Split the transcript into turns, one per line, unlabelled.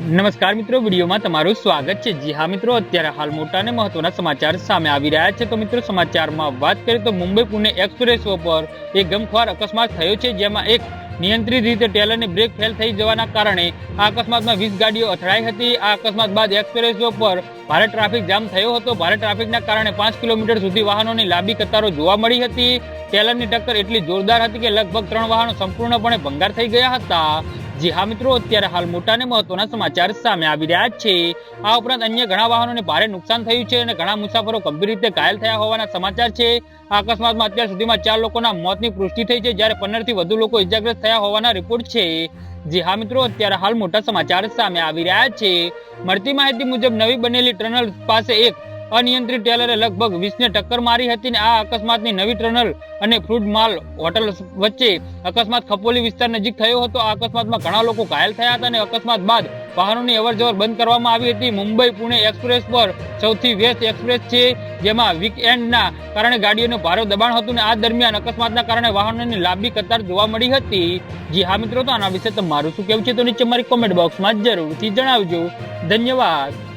નમસ્કાર મિત્રો, વિડીયોમાં તમારું સ્વાગત છે. જી હા મિત્રો, અત્યારે હાલ મોટા અને મહત્વના સમાચાર સામે આવી રહ્યા છે. તો મિત્રો, સમાચારમાં વાત કરીએ તો મુંબઈ પુણે એક્સપ્રેસ પર એક ગમખ્વાર અકસ્માત થયો છે, જેમાં એક નિયંત્રિત રીતે ટેલરની બ્રેક ફેલ થઈ જવાના કારણે આ અકસ્માતમાં વીસ ગાડીઓ અથડાઈ હતી. આ અકસ્માત બાદ એક્સપ્રેસ પર ભારે ટ્રાફિક જામ થયો હતો. ભારે ટ્રાફિકના કારણે પાંચ કિલોમીટર સુધી વાહનોની લાંબી કતારો જોવા મળી હતી. ટેલરની ટક્કર એટલી જોરદાર હતી કે લગભગ ત્રણ વાહનો સંપૂર્ણપણે ભંગાર થઈ ગયા હતા. જી હા મિત્રો, અત્યારે હાલ મોટા ને મહત્વના સમાચાર સામે આવી રહ્યા છે. આ ઉપરાંત અન્ય ઘણા વાહનોને ભારે નુકસાન થયું છે અને ઘણા મુસાફરો ગંભીર રીતે ઘાયલ થયા હોવાના સમાચાર છે. આ અકસ્માતમાં અત્યાર સુધીમાં ચાર લોકોના મોતની પુષ્ટિ થઈ છે, જ્યારે પંદરથી વધુ લોકો ઇજાગ્રસ્ત થયા હોવાના રિપોર્ટ છે. જી હા મિત્રો, અત્યારે હાલ મોટા સમાચાર સામે આવી રહ્યા છે. મળતી માહિતી મુજબ નવી બનેલી ટનલ પાસે એક અનિયંત્રિત ટેલરે લગભગ વીસને ટક્કર મારી હતી અને આ અકસ્માતની નવી ટનલ અને ફ્રૂડ માલ હોટલ વચ્ચે અકસ્માત ખપોલી વિસ્તાર નજીક થયો હતો. આ અકસ્માતમાં ઘણા લોકો ઘાયલ થયા હતા અને અકસ્માત બાદ વાહનોની અવરજવર બંધ કરવામાં આવી હતી. મુંબઈ પુણે એક્સપ્રેસ પર સૌથી વ્યસ્ત એક્સપ્રેસ છે, જેમાં વીકએન્ડના કારણે ગાડીઓનું ભારે દબાણ હતું અને આ દરમિયાન અકસ્માતના કારણે વાહનોની લાંબી કતાર જોવા મળી હતી. જી હા મિત્રો, તો આના વિશે તમારું શું કહેવું છે? તો નીચે મારી કોમેન્ટ બોક્સમાં જરૂરથી જણાવજો. ધન્યવાદ.